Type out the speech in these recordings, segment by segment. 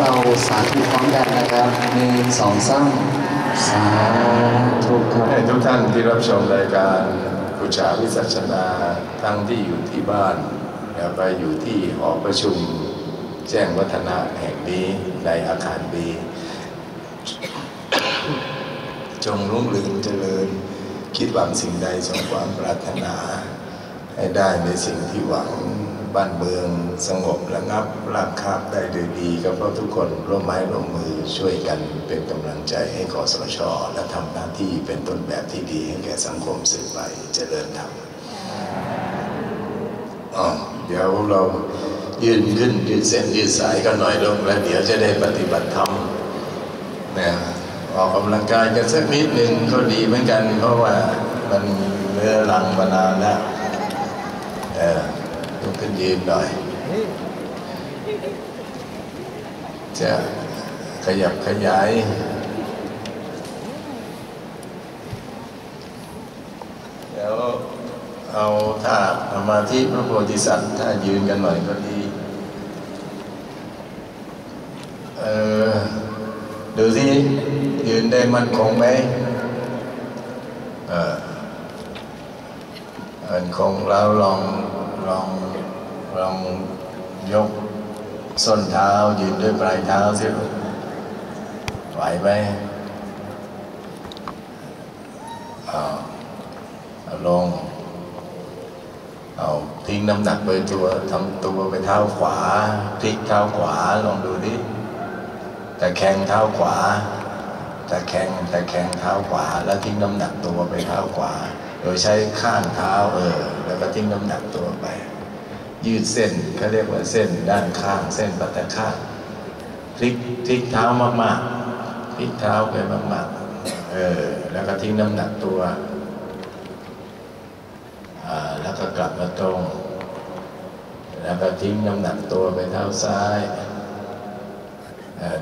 เราสาธุพร้อมกันนะครับหนึ่งสองสามสาธุครับให้ทุกท่านที่รับชมรายการบูชาวิสัชนาทั้งที่อยู่ที่บ้านแล้วก็อยู่ที่หอประชุมแจ้งวัฒนะแห่งนี้ในอาคารบีจงรุ่งเรืองเจริญ คิดหวังสิ่งใดสมความปรารถนา ให้ได้ในสิ่งที่หวัง บ้านเมืองสงบระงับราบคาบได้โดยดีก็เพราะทุกคนร่วมไม้ร่วมมือช่วยกันเป็นกำลังใจให้กสชและทำหน้าที่เป็นต้นแบบที่ดีให้แก่สังคมสืบไปเจริญธรรมเดี๋ยวเรายืนขึ้นยืนเส้นยืนสายกันหน่อยลงแล้วเดี๋ยวจะได้ปฏิบัติธรรมนะออกกำลังกายกันสักนิดหนึ่งก็ดีเหมือนกัน เพราะว่ามันเนื้อรังมานานแล้วเออ ลุกขึ้นยืนหน่อย จะขยับขยายเดี๋ยวเอาท่าสมาธิพระโพธิสัตว์ถ้ายืนกันหน่อยก็ดี เออ ดูสิยืนได้มันคงไหมเออมันคงแล้วลอง ลองลองยกส้นเท้ายืนด้วยปลายเท้าสิลูกไหวไหมเอาเอาลง เอาทิ้งน้ำหนักไปตัวทำตัวไปเท้าขวาพลิกเท้าขวาลองดูดิแต่แข่งเท้าขวาแต่แข่งแต่แข่งเท้าขวา แล้วทิ้งน้ำหนักตัวไปเท้าขวา โดยใช้ข้างเท้าเออ ก็ทิ้งน้ำหนักตัวไป ยืดเส้นเขาเรียกว่าเส้นด้านข้าง เส้นปัตตะข้างพลิกพลิกเท้ามากๆพลิกเท้าไปมากๆเออแล้วก็ทิ้งน้ำหนักตัวอ่าแล้วก็กลับมาตรง แล้วก็ทิ้งน้ำหนักตัวไปเท้าซ้าย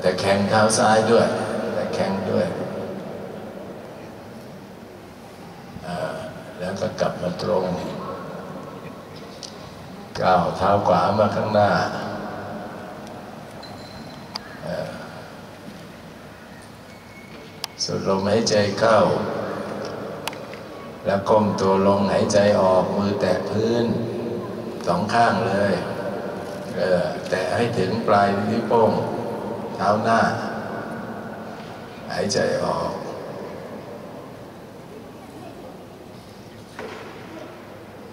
แต่แข็งเท้าซ้ายด้วย แต่แข็งด้วยแล้วก็กลับมาตรง ก้าวเท้าขวามาข้างหน้าสูดลมหายใจเข้า แล้วก้มตัวลงหายใจออกมือแตะพื้นสองข้างเลยเออแตะให้ถึงปลายนิ้วโป้ง เท้าหน้า หายใจออก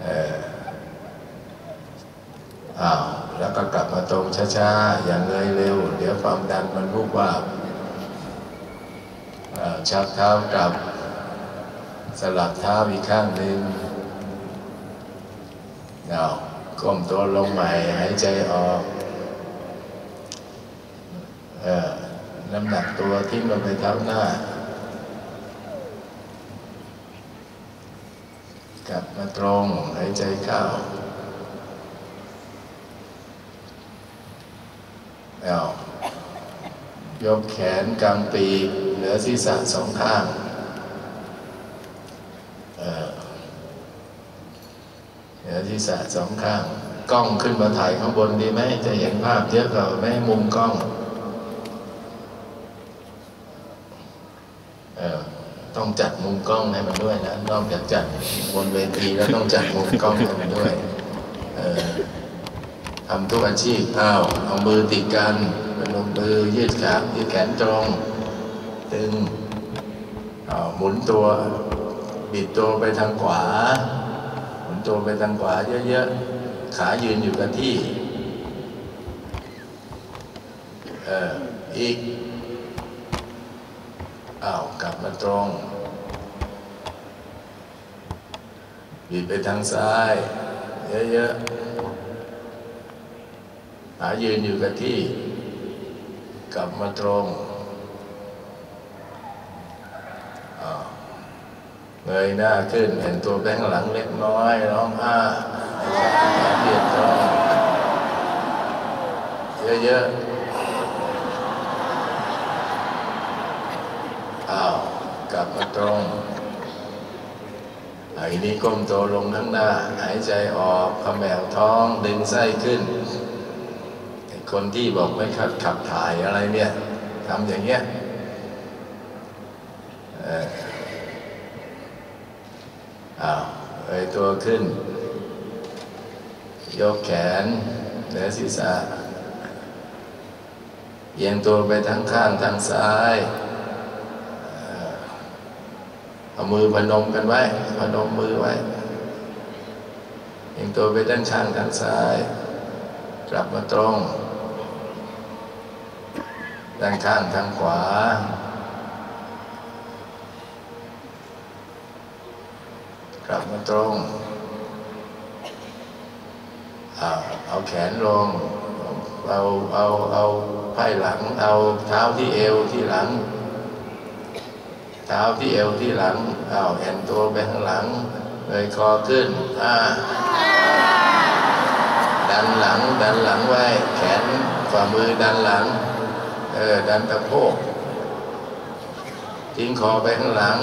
เออ อ้าวแล้วก็กลับมาตรงช้าๆ อย่างเงยเร็ว เดี๋ยวความดันมันรุกว่าบอ่าชักเท้ากลับ สลับเท้าอีกข้างหนึ่งเอาก้มตัวลงใหม่หายใจออกเออน้ำหนักตัวทิ้งลงไปเท้าหน้า กลับมาตรงหายใจเข้า เอายกแขนกำปีเหนือศีรษะสองข้างเอ่อเหนือศีรษะสองข้าง กล้องขึ้นมาถ่ายข้างบนดีไหมจะเห็นภาพเยอะกว่าไหมมุมกล้องเออต้องจัดมุมกล้องให้มันด้วยนะนอกจากจัดบนเวทีแล้วต้องจัดมุมกล้องให้มันด้วย เออ ทำทุกอาชีพอ้าวเอามือติดกันเป็นลงมือยืดขายืดแขนตรงตึงหมุนตัวบิดตัวไปทางขวา หมุนตัวไปทางขวาเยอะๆ ขายืนอยู่กับที่เอออีกอ้าวกลับมาตรงบิดไปทางซ้าย เยอะๆ ขายืนอยู่กับที่ กลับมาตรงเงยหน้าขึ้นเห็นตัวแบงหลังเล็กน้อยร้องอ้าขาเบียดตรงเยอะๆอ้าวกลับมาตรงไอ้นี้ก้มตัวลงข้างหน้า หายใจออกขมแมวท้องดึงไส้ขึ้น คนที่บอกไม่ขับขับถ่ายอะไรเนี่ยทำอย่างเงี้ยเอออ้าวเอ้ยตัวขึ้น ยกแขนเหนือศีรษะเอียงตัวไปทางข้างทางซ้ายเอ่อเอามือพนมกันไว้ พนมมือไว้เอียงตัวไปด้านข้างทางซ้าย กลับมาตรง ด้านข้างทางขวา กลับมาตรงเอาเอาแขนลง เอาเอาเอาไพ่หลัง เอาเท้าที่เอวที่หลัง เท้าที่เอวที่หลัง เอาแอนตัวไปข้างหลัง เลยคอขึ้นอ่าดันหลัง ดันหลังไว้ แขนฝ่ามือดันหลัง เออดันตะโพกทิ้งคอไปข้างหลัง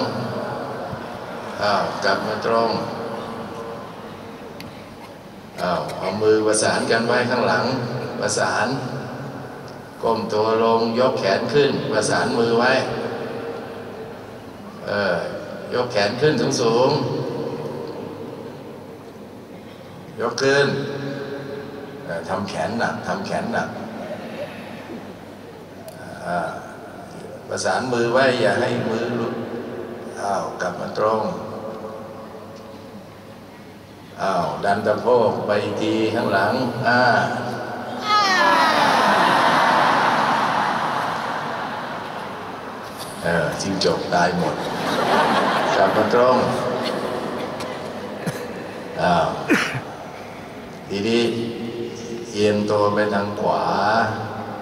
อ้าวกลับมาตรงอ้าวเอามือประสานกันไว้ข้างหลัง ประสาน ก้มตัวลงยกแขนขึ้น ประสานมือไว้เออยกแขนขึ้นสูงสูงยกขึ้นทำแขนหนักทำแขนหนัก ประสานมือไว้อย่าให้มือลุดอ้าวกลับมาตรงอ้าวดันตะโพกไปอีกทีข้างหลังอ่าเออจิ้งจกตายหมดกลับมาตรงอ้าวทีนี้เอียงตัวไปทางขวา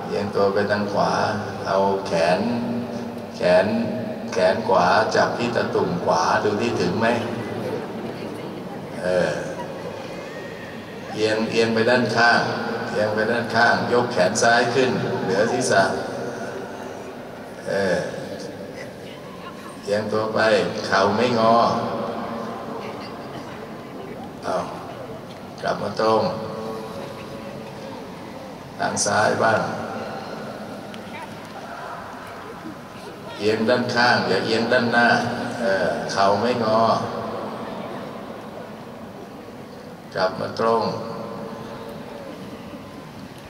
เอียงตัวไปทางขวา เอาแขนแขนแขนขวาจับที่ตะตุ่มขวาดูที่ถึงไหมเออเอียงเอียงไปด้านข้างเอียงไปด้านข้าง ยกแขนซ้ายขึ้น เหนือศีรษะเออเอียงตัวไป เข่าไม่งอเอากลับมาตรงทางซ้ายบ้าง เอียงด้านข้าง อย่าเอียงด้านหน้าเออเข่าไม่งอ กลับมาตรง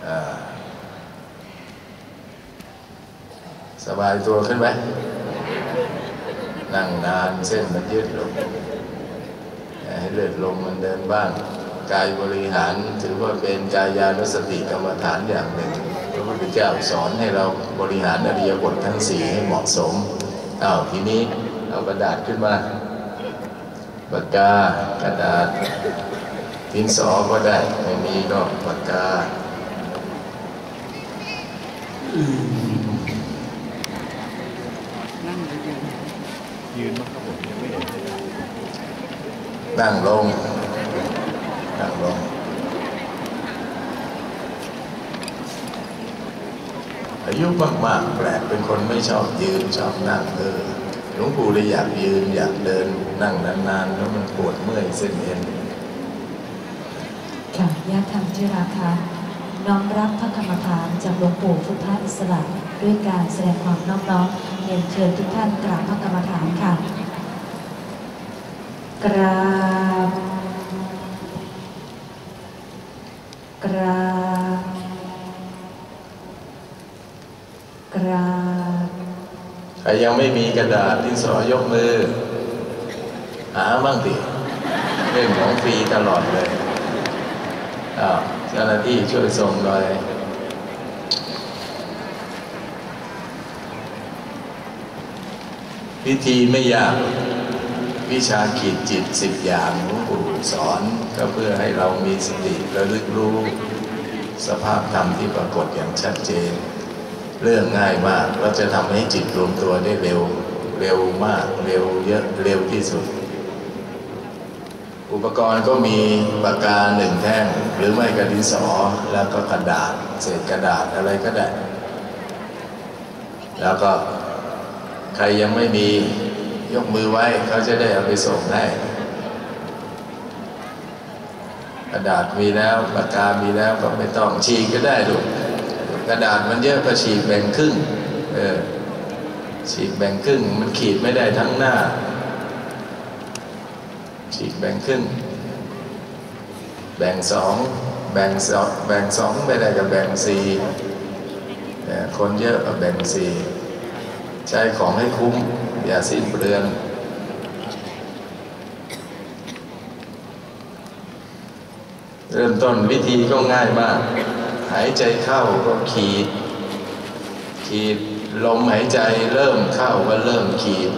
อ่าสบายตัวขึ้นไหมนั่งนานเส้นมันยืดลงให้เลือดลมมันเดินบ้าง กายบริหารถือว่าเป็นกายานุสติกรรมฐานอย่างหนึ่ง ระพุทธเจ้าสอนให้เราบริหารอริยบททั้งสี่ให้เหมาะสมอ้าวทีนี้เอากระดาษขึ้นมาปากกากระดาษดินสอก็ได้ไม่มีก็ปากกายืนมั้งครับผมยังไม่เห็นเลยนั่งลงนั่งลง อายุมากๆแปลกเป็นคนไม่ชอบยืนชอบนั่งเออหลวงปู่เลยอยากยืนอยากเดินนั่งนานๆแล้วมันปวดเมื่อยเส้นเอ็นค่ะญาติธรรมที่รักคะน้อมรับพระกรรมฐานจากหลวงปู่พุทธอิสระด้วยการแสดงความน้อบน้อมเรียนเชิญทุกท่านกราบพระกรรมฐานค่ะ กราบ กราบ กราบใครยังไม่มีกระดาษที่สอยกมือ หาบ้างดิเรื่องของฟรีตลอดเลยอ้าวเจ้าหน้าที่ช่วยส่งหน่อยวิธีไม่ยากวิชาขีดจิตสิบอย่างหลวงปู่สอนก็เพื่อให้เรามีสติระลึกรู้ สภาพธรรมที่ปรากฏอย่างชัดเจน เรื่องง่ายมาก เราจะทำให้จิตรวมตัวได้เร็ว เร็วมาก เร็วเยอะ เร็วที่สุด อุปกรณ์ก็มีปากกาหนึ่งแท่ง หรือไม่กระดินสอ แล้วก็กระดาษ เศษกระดาษอะไรก็ได้ แล้วก็ใครยังไม่มียกมือไว้เขาจะได้เอาไปส่งให้กระดาษมีแล้วปากกามีแล้วก็ไม่ต้องฉีกก็ได้ลูก กระดาษมันเยอะก็ฉีกแบ่งครึ่งเออฉีกแบ่งครึ่ง มันขีดไม่ได้ทั้งหน้า ฉีกแบ่งครึ่ง แบ่งสองแบ่งสองแบ่งสองไม่ได้กับแบ่งสี่คนเยอะก็แบ่งสี่ใช้ของให้คุ้ม อย่าสิ้นเปลืองเริ่มต้นวิธีก็ง่ายมาก หายใจเข้าก็ขีด ขีดลมหายใจเริ่มเข้าก็เริ่มขีด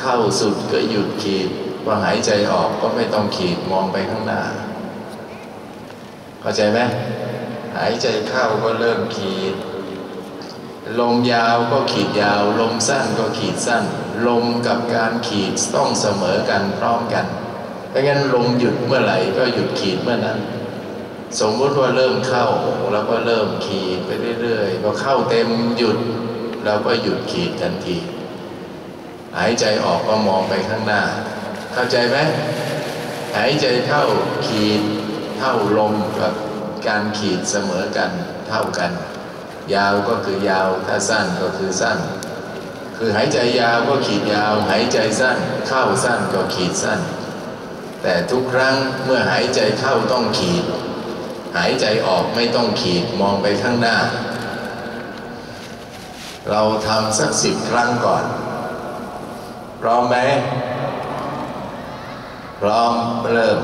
เข้าสุดก็หยุดขีดพอหายใจออกก็ไม่ต้องขีดมองไปข้างหน้า เข้าใจไหมหายใจเข้าก็เริ่มขีด ลมยาวก็ขีดยาว ลมสั้นก็ขีดสั้น ลมกับการขีดต้องเสมอกันพร้อมกันไม่งั้นลมหยุดเมื่อไหร่ก็หยุดขีดเมื่อนั้น สมมติว่าเริ่มเข้าแล้วก็เริ่มขีดไปเรื่อยๆพอเข้าเต็มหยุดเราก็หยุดขีดทันที หายใจออกก็มองไปข้างหน้า เข้าใจไหมหายใจเข้าขีดเท่าลมกับการขีดเสมอกันเท่ากัน ยาวก็คือยาวถ้าสั้นก็คือสั้น คือหายใจยาวก็ขีดยาว หายใจสั้น เข้าสั้นก็ขีดสั้น แต่ทุกครั้งเมื่อหายใจเข้าต้องขีด หายใจออกไม่ต้องขีดมองไปข้างหน้า เราทำสักสิบครั้งก่อน พร้อมไหมพร้อมเริ่ม